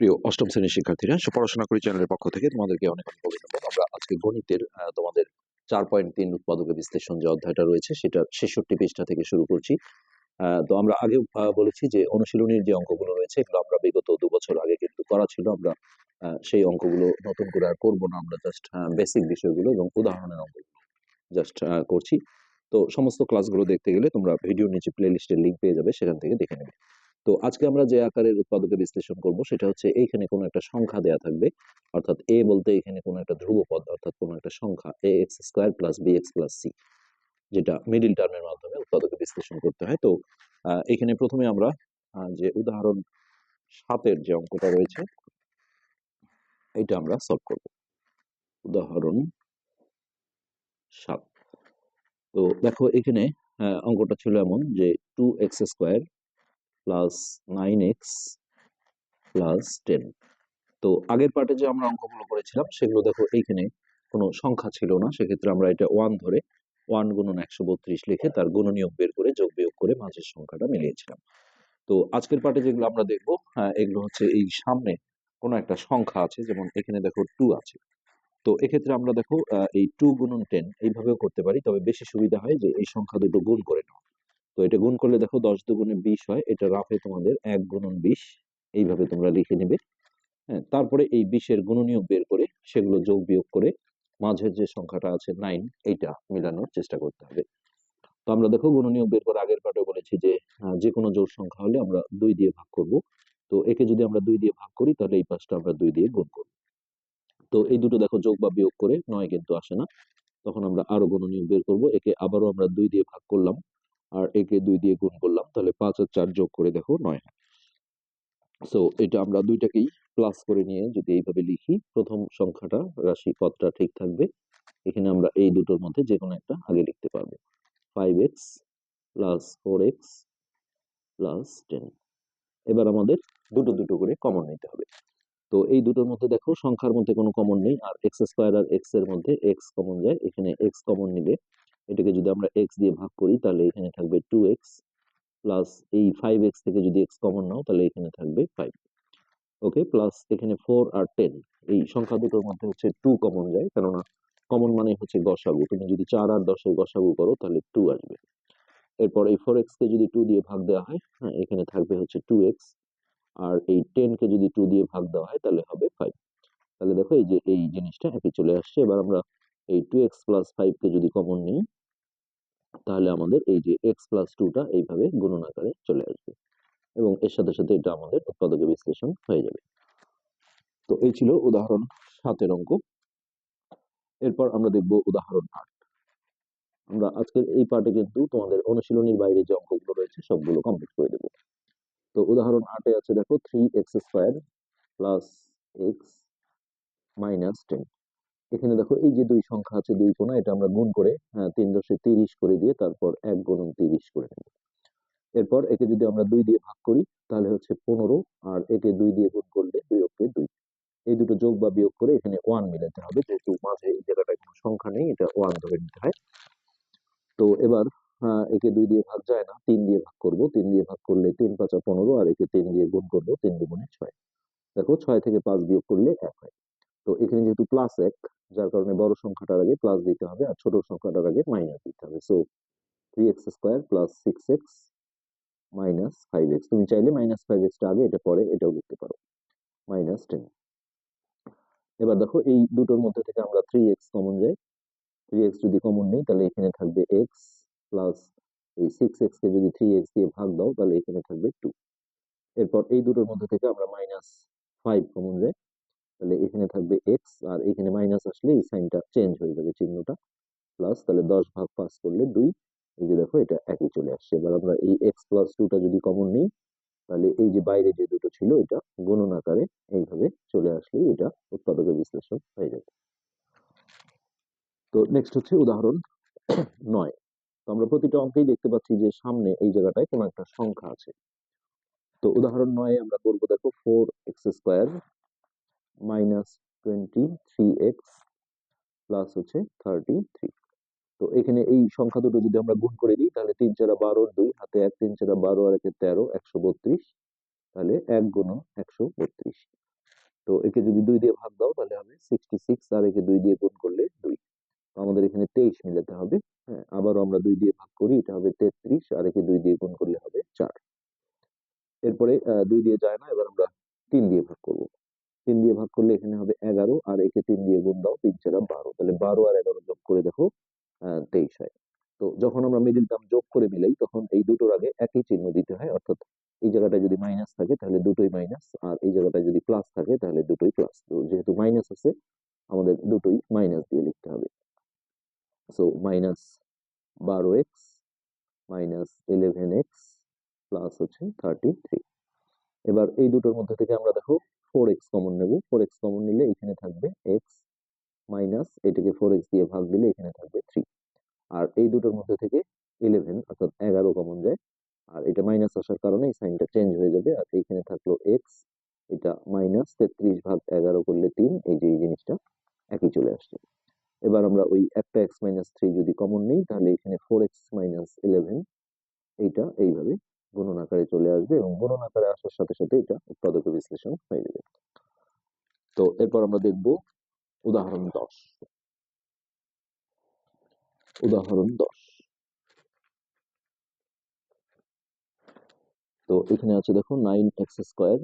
প্রিয় অষ্টম শ্রেণির শিক্ষার্থীরা পড়াশোনা করি চ্যানেলের পক্ষ থেকে তোমাদেরকে অনেক অনেক অভিনন্দন। আমরা আজকে গণিতের তোমাদের চার পয়েন্ট তিন উৎপাদকের বিশ্লেষণ যে অধ্যায়টা রয়েছে, সেটা ছেষট্টি পৃষ্ঠা থেকে শুরু করছি। তো আমরা আগে বলেছি যে অনুশীলনীর যে অঙ্কগুলো রয়েছে, এগুলো আমরা বিগত দু বছর আগে কিন্তু করা ছিল। আমরা সেই অঙ্কগুলো নতুন করে আর করব না। আমরা জাস্ট বেসিক বিষয়গুলো এবং উদাহরণের অঙ্কগুলো জাস্ট করছি। তো সমস্ত ক্লাসগুলো দেখতে গেলে তোমরা ভিডিও নিচে প্লে লিস্টের লিঙ্ক পেয়ে যাবে, সেখান থেকে দেখে নেবে। তো আজকে আমরা যে আকারের উৎপাদকের বিশ্লেষণ করব, সেটা হচ্ছে এইখানে কোনো একটা সংখ্যা দেয়া থাকবে। অর্থাৎ এ বলতে এখানে কোনো একটা ধ্রুব পদ অর্থাৎ কোনো একটা সংখ্যা a x square plus b x plus c যেটা মিডিল টার্মের মাধ্যমে উৎপাদকের বিশ্লেষণ করতে হয়। তো এখানে প্রথমে আমরা যে উদাহরণ সাতের যে অঙ্কটা রয়েছে এটা আমরা সলভ করব। উদাহরণ সাত। তো দেখো এখানে অঙ্কটা ছিল এমন যে two x square plus nine x plus ten তো আগের পার্টে যে আমরা অঙ্কগুলো করেছিলাম সেগুলো দেখো এইখানে কোনো সংখ্যা ছিল না। সেক্ষেত্রে আমরা এটা ওয়ান ধরে ওয়ান গুণন একশো বত্রিশ লিখে তার গুণনীয়ক বের করে যোগ বিয়োগ করে মাঝের সংখ্যাটা মিলিয়েছিলাম। তো আজকের পার্টে যেগুলো আমরা দেখব হ্যাঁ, এগুলো হচ্ছে এই সামনে কোনো একটা সংখ্যা আছে যেমন এখানে দেখো টু আছে। তো এক্ষেত্রে আমরা দেখো এই টু গুণন টেন এইভাবেও করতে পারি তবে বেশি সুবিধা হয় যে এই সংখ্যা দুটো গুণ করে নাও। তো এটা গুণ করলে দেখো দশ দুগুণে বিশ হয়। এটা রাফে তোমাদের এক গুণন বিশ। এইভাবে তোমরা লিখে নেবে। হ্যাঁ তারপরে এই বিশের গুণনীয়ক বের করে সেগুলো যোগ বিয়োগ করে মাঝের যে সংখ্যাটা আছে নাইন এইটা মেলানোর চেষ্টা করতে হবে। তো আমরা দেখো গুণনীয়ক বের করে আগের পাঠে বলেছি যে যে কোনো জোড় সংখ্যা হলে আমরা দুই দিয়ে ভাগ করব। তো একে যদি আমরা দুই দিয়ে ভাগ করি, তাহলে এই পাঁচটা আমরা দুই দিয়ে গুণ করব। তো এই দুটো দেখো যোগ বা বিয়োগ করে নয় কিন্তু আসে না। তখন আমরা আরও গুণনীয়ক বের করব। একে আবারও আমরা দুই দিয়ে ভাগ করলাম। আর একে দুই দিয়ে গুণ করলাম, তাহলে পাঁচ আর চার যোগ করে দেখো নয়। হয় সো এটা আমরা দুইটাকেই প্লাস করে নিয়ে যদি এইভাবে লিখি, প্রথম সংখ্যাটা রাশি পদটা ঠিক থাকবে। এখানে আমরা এই দুটোর মধ্যে যে কোনো একটা আগে লিখতে পারব। Five x plus four x plus ten এবার আমাদের দুটো দুটো করে কমন নিতে হবে। তো এই দুটোর মধ্যে দেখো সংখ্যার মধ্যে কোনো কমন নেই, আর এক্স স্কোয়ার আর এক্সের মধ্যে এক্স কমন যায়। এখানে এক্স কমন নিলে এটাকে যদি আমরা এক্স দিয়ে ভাগ করি, তাহলে এখানে থাকবে টু এক্স প্লাস এই ফাইভ এক্স থেকে যদি এক্স কমন নাও, তাহলে এখানে থাকবে ফাইভ ওকে প্লাস এখানে ফোর আর টেন এই সংখ্যা দুটোর মধ্যে হচ্ছে টু কমন যায়, কেননা কমন মানে হচ্ছে গসাগু। তুমি যদি চার আর দশের গসাগু করো, তাহলে টু আসবে। এরপর এই ফোর এক্স কে যদি টু দিয়ে ভাগ দেওয়া হয় হ্যাঁ এখানে থাকবে হচ্ছে টু এক্স আর এই টেন কে যদি টু দিয়ে ভাগ দেওয়া হয়, তাহলে হবে ফাইভ তাহলে দেখো এই যে, এই জিনিসটা একই চলে আসছে। এবার আমরা এই টু এক্স প্লাস ফাইভ কে যদি কমন নিই তাহলে আমাদের এই যে এক্স প্লাস টুটা এইভাবে গুণন আকারে চলে আসবে। এবং এর সাথে সাথে এটা আমাদের উৎপাদকের বিশ্লেষণ হয়ে যাবে। তো এই ছিল উদাহরণ সাতের অঙ্ক। এরপর আমরা দেখব উদাহরণ আট। আমরা আজকের এই পার্টে কিন্তু তোমাদের অনুশীলনীর বাইরে যে অঙ্কগুলো রয়েছে সবগুলো কমপ্লিট করে দেব। তো উদাহরণ আটে আছে দেখো three x square plus x minus ten এখানে দেখো এই যে দুই সংখ্যা আছে দুই কোণা এটা আমরা গুণ করে হ্যাঁ, তিন দশে তিরিশ করে দিয়ে তারপর এক গুণন তিরিশ করে নেব। এরপর একে যদি আমরা দুই দিয়ে ভাগ করি তাহলে হচ্ছে পনেরো আর একে দুই দিয়ে গুণ করলে দুই অক্ষে দুই। এই দুটো যোগ বা বিয়োগ করে এখানে ওয়ান মিলাতে হবে যেহেতু মাঝে এই জায়গাটায় কোনো সংখ্যা নেই এটা ওয়ান ধরে নিতে হয়। তো এবার আহ, একে দুই দিয়ে ভাগ যায় না তিন দিয়ে ভাগ করব তিন দিয়ে ভাগ করলে তিন পাঁচা পনেরো আর একে তিন দিয়ে গুণ করব তিন দুগুণে ছয়। দেখো ছয় থেকে পাঁচ বিয়োগ করলে এক হয়। তো এখানে যেহেতু প্লাস এক, যার কারণে বড় সংখ্যাটার আগে প্লাস দিতে হবে আর ছোট সংখ্যাটার আগে মাইনাস দিতে হবে। So three x square plus six x minus five x তুমি চাইলে মাইনাস ফাইভ এক্সটা আগে এটা পরে এটাও লিখতে পারো। মাইনাস টেন এবার দেখো এই দুটোর মধ্যে থেকে আমরা থ্রি এক্স কমন যাই থ্রি এক্স যদি কমন নেই, তাহলে এখানে থাকবে এক্স প্লাস এই সিক্স এক্স কে যদি থ্রি এক্স দিয়ে ভাগ দাও, তাহলে এখানে থাকবে টু এরপর এই দুটোর মধ্যে থেকে আমরা মাইনাস ফাইভ কমন যাই তাহলে এখানে থাকবে এক্স আর এখানে মাইনাস আসলে এই সাইনটা চেঞ্জ হয়ে যাবে চিহ্নটা। প্লাস তাহলে দশ ভাগ পাঁচ করলে দুই। এই যে দেখো, এটা একই চলে আসছে। এবার আমরা এই এক্স প্লাস টুটা যদি কমন নিই, তাহলে এই যে বাইরে যে দুটো ছিল, এটা গুণন আকারে এইভাবে চলে আসলে এটা উৎপাদকের বিশ্লেষণ হয়ে যাবে। তো নেক্সট হচ্ছে উদাহরণ নয়। তো আমরা প্রতিটা অঙ্কেই দেখতে পাচ্ছি যে সামনে এই জায়গাটায় কোনো একটা সংখ্যা আছে। তো উদাহরণ নয় আমরা করব, দেখো four x square minus twenty three x plus হচ্ছে থার্টি থ্রি তো এখানে এই সংখ্যা দুটো যদি আমরা গুণ করে দিই, তাহলে তিন চারা বারো দুই, হাতে এক, তিন চারা বারো, আর একে তেরো, একশো বত্রিশ, তাহলে এক গুণ একশো বত্রিশ। তো একে যদি দুই দিয়ে ভাগ দাও, তাহলে হবে সিক্সটি সিক্স আর একে দুই দিয়ে গুণ করলে দুই। তো আমাদের এখানে তেইশ মিলাতে হবে হ্যাঁ আবারও আমরা দুই দিয়ে ভাগ করি, এটা হবে তেত্রিশ, আর একে দুই দিয়ে গুণ করলে হবে চার। এরপরে দুই দিয়ে যায় না, এবার আমরা তিন দিয়ে ভাগ করব। তিন দিয়ে ভাগ করলে এখানে হবে এগারো, আর একে তিন দিয়ে গুণ দাও, তিন চারা বারো। তাহলে বারো আর এগারো যোগ করে দেখো তেইশ হয়। তো যখন আমরা মিডিল টার্ম যোগ করে মিলাই, তখন এই দুটোর আগে একই চিহ্ন দিতে হয়, অর্থাৎ এই জায়গাটায় যদি মাইনাস থাকে, তাহলে দুটোই মাইনাস আর এই জায়গাটায় যদি প্লাস থাকে, তাহলে দুটোই প্লাস তো যেহেতু মাইনাস আছে, আমাদের দুটোই মাইনাস দিয়ে লিখতে হবে। সো মাইনাস বারো x minus eleven x plus হচ্ছে থার্টি থ্রি এবার এই দুটোর মধ্যে থেকে আমরা দেখো ফোর এক্স কমন নেব। ফোর এক্স কমন নিলে এখানে থাকবে এক্স মাইনাস এটাকে ফোর এক্স দিয়ে ভাগ দিলে এখানে থাকবে থ্রি আর এই দুটোর মধ্যে থেকে ইলেভেন অর্থাৎ এগারো কমন যায়। আর এটা মাইনাস আসার কারণে এই সাইনটা চেঞ্জ হয়ে যাবে। আর এইখানে থাকল এক্স এটা মাইনাস তেত্রিশ ভাগ এগারো করলে তিন, এই যে এই জিনিসটা একই চলে আসছে। এবার আমরা ওই একটা এক্স মাইনাস থ্রি যদি কমন নিই, তাহলে এখানে ফোর এক্স মাইনাস ইলেভেন এইটা এইভাবে গুণন আকারে চলে আসবে এবং গুণন আকারে আসার সাথে সাথে এটা উৎপাদক বিশ্লেষণ হয়ে যাবে। তো এরপর আমরা দেখব উদাহরণ দশ। উদাহরণ দশ। তো এখানে আছে দেখো nine x square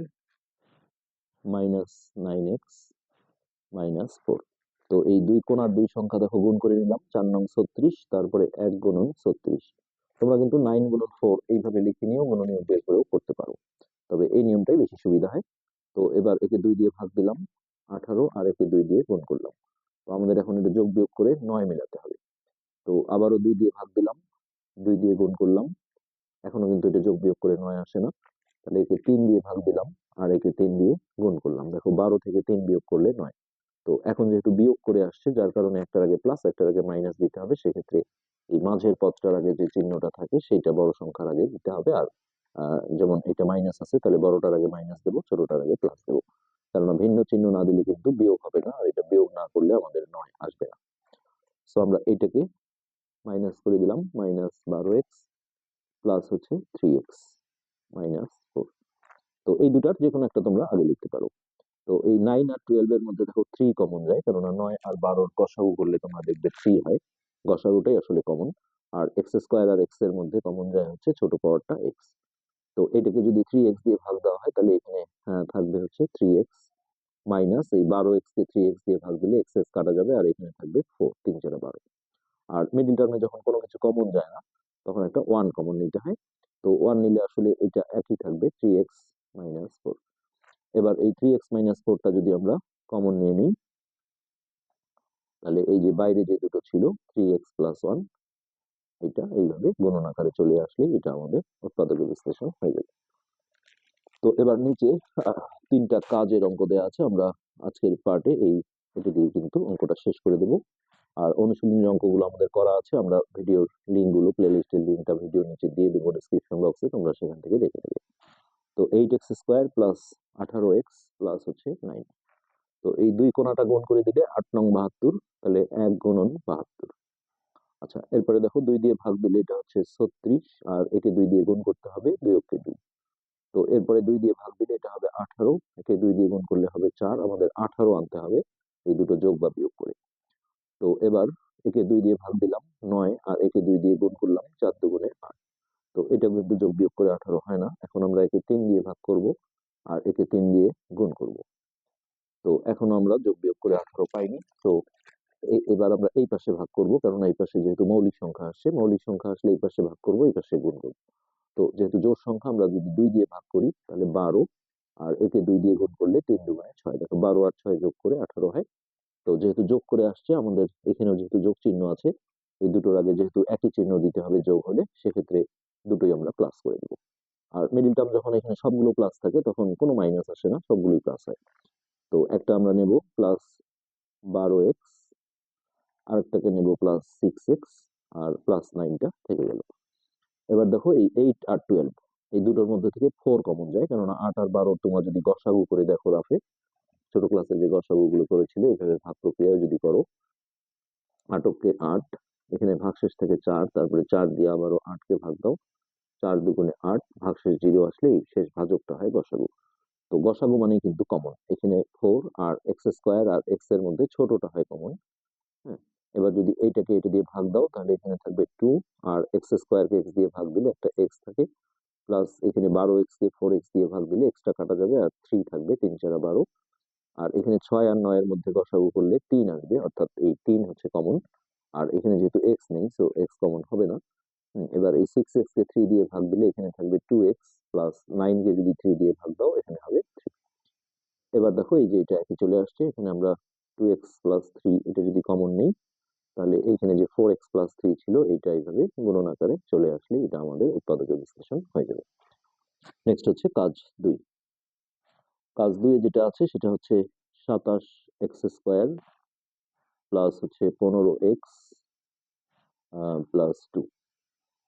minus nine x minus four. তো এই দুই কোণার দুই সংখ্যা দেখো গুণ করে নিলাম, চার নং ছত্রিশ, তারপরে এক গুণন ছত্রিশ। তোমরা কিন্তু নাইন গুণন ফোর এইভাবে লিখে নিয়েও গুণনীয় বের করেও করতে পারো। তবে এই নিয়মটাই বেশি সুবিধা হয়। তো এবার একে দুই দিয়ে ভাগ দিলাম, আঠারো, আর একে দুই দিয়ে গুণ করলাম। তো আমাদের এখন এটা যোগ বিয়োগ করে নয় মেলাতে হবে। তো আবারও দুই দিয়ে ভাগ দিলাম, দুই দিয়ে গুণ করলাম। এখনও কিন্তু এটা যোগ বিয়োগ করে নয় আসে না। তাহলে একে তিন দিয়ে ভাগ দিলাম, আর একে তিন দিয়ে গুণ করলাম। দেখো বারো থেকে তিন বিয়োগ করলে নয়। তো এখন যেহেতু বিয়োগ করে আসছে, যার কারণে একটার আগে প্লাস একটার আগে মাইনাস দিতে হবে, সেক্ষেত্রে এই মাঝের পদটার আগে যে চিহ্নটা থাকে, সেইটা বড় সংখ্যার আগে দিতে হবে। আর যেমন এটা মাইনাস আছে, তাহলে বড়টার আগে মাইনাস দেবো, ছোটটার আগে প্লাস দেবো। কেননা ভিন্ন চিহ্ন না দিলে কিন্তু বিয়োগ হবে না, আর এটা বিয়োগ না করলে আমাদের নয় আসবে না। সো আমরা এইটাকে মাইনাস করে দিলাম মাইনাস বারো এক্স প্লাস হচ্ছে থ্রি এক্স মাইনাস ফোর তো এই দুটার যে কোনো একটা তোমরা আগে লিখতে পারো। তো এই নাইন আর টুয়েলভ এর মধ্যে দেখো থ্রি কমন যায়, কেননা নয় আর বারোর গসাগু করলে তোমরা দেখবে থ্রি হয়। গসাগুটাই আসলে কমন আর এক্স স্কোয়ার আর এক্সের মধ্যে কমন যায় হচ্ছে ছোট পাওয়ারটা এক্স তো এটাকে যদি থ্রি এক্স দিয়ে ভাগ দেওয়া হয় তাহলে এখানে হ্যাঁ, থাকবে হচ্ছে থ্রি এক্স মাইনাস এই বারো এক্স কে থ্রি এক্স দিয়ে ভাগ দিলে এক্স এক্স কাটা যাবে আর এখানে থাকবে ফোর তিন চারে বারো। আর মিডিল টার্মে যখন কোনো কিছু কমন যায় না তখন একটা ওয়ান কমন নিতে হয়। তো ওয়ান নিলে আসলে এটা একই থাকবে থ্রি এক্স মাইনাস ফোর এবার এই থ্রি এক্স মাইনাস ফোরটা যদি আমরা কমন নিয়ে নিই তাহলে এই যে বাইরে যে দুটো ছিল থ্রি এক্স প্লাস ওয়ান এটা এইভাবে গুণন আকারে চলে আসলে এটা আমাদের উৎপাদক বিশ্লেষণ হয়ে যাবে। তো এবার নিচে, তিনটা কাজের অঙ্ক দেওয়া আছে, আমরা আজকের পার্টে এই, এটা দিয়ে কিন্তু অঙ্কটা শেষ করে দেব। আর অনুশীলনের অঙ্কগুলো আমাদের করা আছে, আমরা ভিডিওর লিঙ্কগুলো প্লে লিস্টের লিঙ্কটা ভিডিওর নিচে দিয়ে দেবো ডিসক্রিপশন বক্সে তোমরা সেখান থেকে দেখে নেবে। তো এইট এক্স স্কোয়ার প্লাস আঠারো এক্স প্লাস হচ্ছে নাইন তো এই দুই কোণাটা গুণ করে দিলে আট নং বাহাত্তর, তাহলে এক গুণন বাহাত্তর। আচ্ছা এরপরে দেখো দুই দিয়ে ভাগ দিলে এটা হচ্ছে ছত্রিশ, আর একে দুই দিয়ে গুণ করতে হবে দুই অক্ষে দুই। তো এরপরে দুই দিয়ে ভাগ দিলে এটা হবে আঠারো, একে দুই দিয়ে গুণ করলে হবে চার, আমাদের আঠারো আনতে হবে, এই দুটো যোগ বা বিয়োগ করে। তো এবার একে দুই দিয়ে ভাগ দিলাম নয়, আর একে দুই দিয়ে গুণ করলাম চার দু দুগুণে আট। তো এটা কিন্তু যোগ বিয়োগ করে আঠারো, হয় না? এখন আমরা একে তিন দিয়ে ভাগ করব, আর একে তিন দিয়ে গুণ করব। তো এখনও আমরা যোগ বিয়োগ করে আঠারো পাইনি। তো এবার আমরা এই পাশে ভাগ করব কারণ এই পাশে যেহেতু মৌলিক সংখ্যা আসছে মৌলিক সংখ্যা আসলে এই পাশে ভাগ করব এই পাশে গুণ করব। তো যেহেতু জোড় সংখ্যা আমরা যদি দুই দিয়ে ভাগ করি তাহলে বারো আর একে দুই দিয়ে গুণ করলে তিন দুগুণে ছয়। দেখো বারো আর ছয় যোগ করে আঠারো হয়। তো যেহেতু যোগ করে আসছে আমাদের এখানেও যেহেতু যোগ চিহ্ন আছে এই দুটোর আগে যেহেতু একই চিহ্ন দিতে হবে যোগ হলে সেক্ষেত্রে দুটোই আমরা প্লাস করে দেবো। আর মিডিল টার্ম যখন এখানে সবগুলো প্লাস থাকে তখন কোনো মাইনাস আসে না সবগুলোই প্লাস হয়। তো একটা আমরা নেব প্লাস বারো এক্স আরেকটাকে নেব প্লাস সিক্স এক্স আর প্লাস নাইনটা থেকে গেল। এবার দেখো এই এইট আর টুয়েলভ এই দুটোর মধ্যে থেকে ফোর কমন যায়, কেননা আট আর বারো তোমরা যদি গসাগু করে দেখো রাফে ছোট ক্লাসে যে গসাগু গুলো করেছিল এইভাবে ভাগ প্রক্রিয়া যদি করো আটককে আট, এখানে ভাগশেষ থেকে চার, তারপরে চার দিয়ে আবারও আটকে ভাগ দাও, চার দুগুণে আট, ভাগশেষ জিরো আসলে এই শেষ ভাজকটা হয় গসাগু। তো গসাগু মানে কিন্তু কমন এখানে আর এক্স স্কোয়ার আর এক্সের মধ্যে ছোটটা হয় কমন হ্যাঁ এবার যদি এইটাকে এটা দিয়ে ভাগ দাও, তাহলে এখানে থাকবে টু আর এক্স স্কোয়ারকে এক্স দিয়ে ভাগ দিলে একটা এক্স থাকে প্লাস এখানে বারো এক্স দিয়ে ফোর এক্স দিয়ে ভাগ দিলে এক্সট্রা কাটা যাবে আর থ্রি থাকবে তিন চারা বারো। আর এখানে ছয় আর নয়ের মধ্যে গসাগু করলে তিন আসবে, অর্থাৎ এই তিন হচ্ছে কমন আর এখানে যেহেতু এক্স নেই সো এক্স কমন হবে না এবার এই সিক্স এক্স কে থ্রি দিয়ে ভাগ দিলে এখানে থাকবে টু এক্স প্লাস নাইন কে যদি থ্রি দিয়ে ভাগ দাও, এখানে হবে এবার দেখো এই যে এটা একই চলে আসছে, এখানে আমরা টু এক্স প্লাস থ্রি এটা যদি কমন নেই, তাহলে এইখানে যে ফোর এক্স প্লাস থ্রি ছিল, এইটা এইভাবে গুণন আকারে চলে আসলে এটা আমাদের উৎপাদকের বিশ্লেষণ হয়ে যাবে। নেক্সট হচ্ছে কাজ দুই। কাজ দুই যেটা আছে, সেটা হচ্ছে সাতাশ এক্স স্কোয়ার প্লাস হচ্ছে পনেরো এক্স প্লাস টু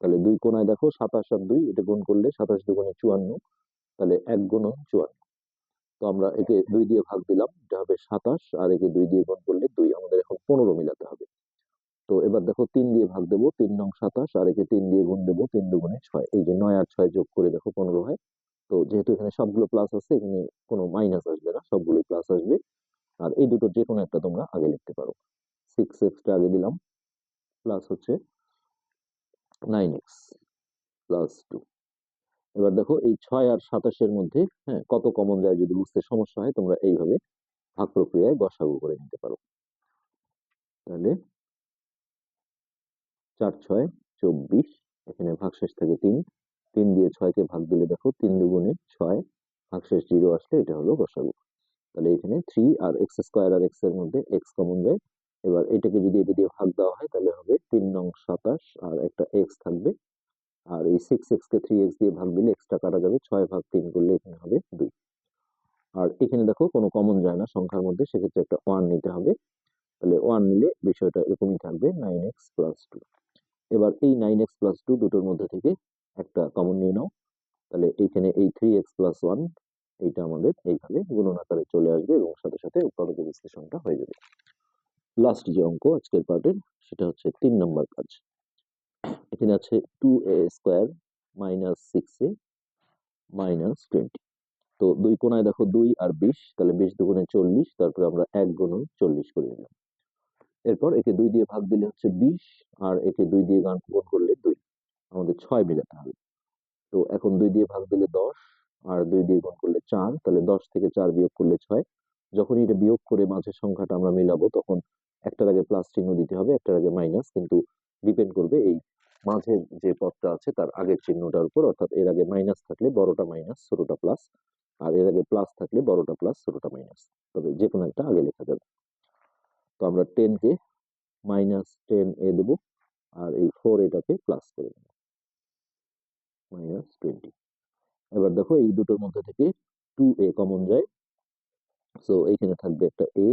তাহলে দুই কোনায় দেখো সাতাশ আর দুই, এটা গুণ করলে সাতাশ দুগুণে চুয়ান্ন, তাহলে এক গুণন চুয়ান্ন। তো আমরা একে দুই দিয়ে ভাগ দিলাম, এটা হবে সাতাশ, আর একে দুই দিয়ে গুণ করলে দুই, আমাদের এখন পনেরো মিলাতে হবে। তো এবার দেখো তিন দিয়ে ভাগ দেবো, তিন নং সাতাশ, আর একে তিন দিয়ে গুণ দেবো তিন দুগুণে ছয়। এই যে নয় আর ছয় যোগ করে দেখো পনেরো হয়। তো যেহেতু এখানে সবগুলো প্লাস আছে, এখানে কোনো মাইনাস আসবে না, সবগুলোই প্লাস আসবে। আর এই দুটো যে কোনো একটা তোমরা আগে লিখতে পারো। সিক্স এক্সটা আগে দিলাম প্লাস হচ্ছে নাইন এক্স প্লাস টু এবার দেখো এই ছয় আর সাতাশের মধ্যে হ্যাঁ কত কমন যায় যদি বুঝতে সমস্যা হয়, তোমরা এইভাবে ভাগ প্রক্রিয়ায় গসাগু করে নিতে পারো। তাহলে চার, ছয়, চব্বিশ, এখানে ভাগশেষ থাকে তিন তিন দিয়ে ছয়কে ভাগ দিলে দেখো তিন দুগুণে ছয়, ভাগশেষ জিরো আসলে এটা হলো গসাগু তাহলে এখানে থ্রি আর এক্স স্কোয়ার আর এক্সের মধ্যে এক্স কমন যায়। এবার এটাকে যদি এটা দিয়ে ভাগ দেওয়া হয় তাহলে হবে তিন নং সাতাশ আর একটা এক্স থাকবে আর এই সিক্স এক্স কে থ্রি এক্স দিয়ে ভাগ দিলে এক্সট্রা কাটা যাবে ছয় ভাগ তিন করলে এখানে হবে দুই। আর এখানে দেখো কোনো কমন যায় না, সংখ্যার মধ্যে, সেক্ষেত্রে একটা ওয়ান নিতে হবে। তাহলে ওয়ান নিলে বিষয়টা এরকমই থাকবে নাইন এক্স প্লাস টু এবার এই নাইন এক্স প্লাস টু দুটোর মধ্যে থেকে একটা কমন নিয়ে নাও। তাহলে এইখানে এই থ্রি এক্স প্লাস ওয়ান এইটা আমাদের এইভাবে গুণন আকারে চলে আসবে এবং সাথে সাথে উৎপাদকের বিশ্লেষণটা হয়ে যাবে। লাস্ট যে অঙ্ক আজকের পার্টের সেটা হচ্ছে তিন নম্বর কাজ। এখানে আছে two a square minus six a minus twenty তো দুই কোনায় দেখো দুই আর বিশ, তাহলে বিশ দুগুণে চল্লিশ, তারপরে আমরা এক গুণ চল্লিশ করে নিলাম। এরপর একে দুই দিয়ে ভাগ দিলে হচ্ছে বিশ, আর একে দুই দিয়ে গান গুণ করলে দুই। আমাদের ছয় মিলাতে হবে। তো এখন দুই দিয়ে ভাগ দিলে দশ, আর দুই দিয়ে গুণ করলে চার, তাহলে দশ থেকে চার বিয়োগ করলে ছয়। যখন এটা বিয়োগ করে মাঝের সংখ্যাটা আমরা মিলাবো, তখন একটার আগে প্লাস চিহ্ন দিতে হবে, একটার আগে মাইনাস কিন্তু ডিপেন্ড করবে এই মাঝের যে পদটা আছে, তার আগের চিহ্নটার উপর, অর্থাৎ এর আগে মাইনাস থাকলে বড়টা মাইনাস ছোটটা প্লাস আর এর আগে প্লাস থাকলে বড়টা প্লাস ছোটটা মাইনাস তবে যে কোনো একটা আগে লেখা যাবে। তো আমরা টেনকে মাইনাস টেন এ দেব, আর এই ফোর এটাকে প্লাস করে দেব। মাইনাস টোয়েন্টি এবার দেখো, এই দুটোর মধ্যে থেকে টু এ কমন যায়। সো এইখানে থাকবে একটা এ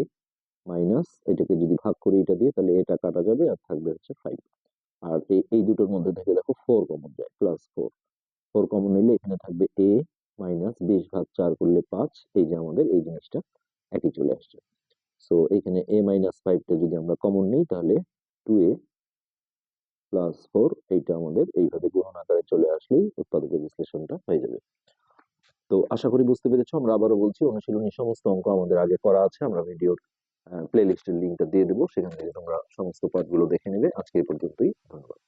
মাইনাস এটাকে যদি ভাগ করি এটা দিয়ে, তাহলে এটা কাটা যাবে আর থাকবে হচ্ছে ফাইভ আর এই দুটোর মধ্যে থেকে দেখো ফোর কমন যায় প্লাস ফোর ফোর কমন নিলে এখানে থাকবে এ মাইনাস বিশ ভাগ চার করলে পাঁচ, এই যে আমাদের এই জিনিসটা একই চলে আসছে। সো এখানে এ মাইনাস ফাইভটা যদি আমরা কমন নিই, তাহলে টু এ প্লাস ফোর এইটা আমাদের এইভাবে গুণন আকারে চলে আসলেই উৎপাদকের বিশ্লেষণটা হয়ে যাবে। তো আশা করি বুঝতে পেরেছ, আমরা আবারও বলছি, অনুশীলনী সমস্ত অঙ্ক আমাদের আগে করা আছে, আমরা ভিডিওর প্লে লিস্টের লিঙ্কটা দিয়ে দেবো। সেখান থেকে তোমরা সমস্ত পাঠগুলো দেখে নেবে। আজকে এই পর্যন্তই। ধন্যবাদ।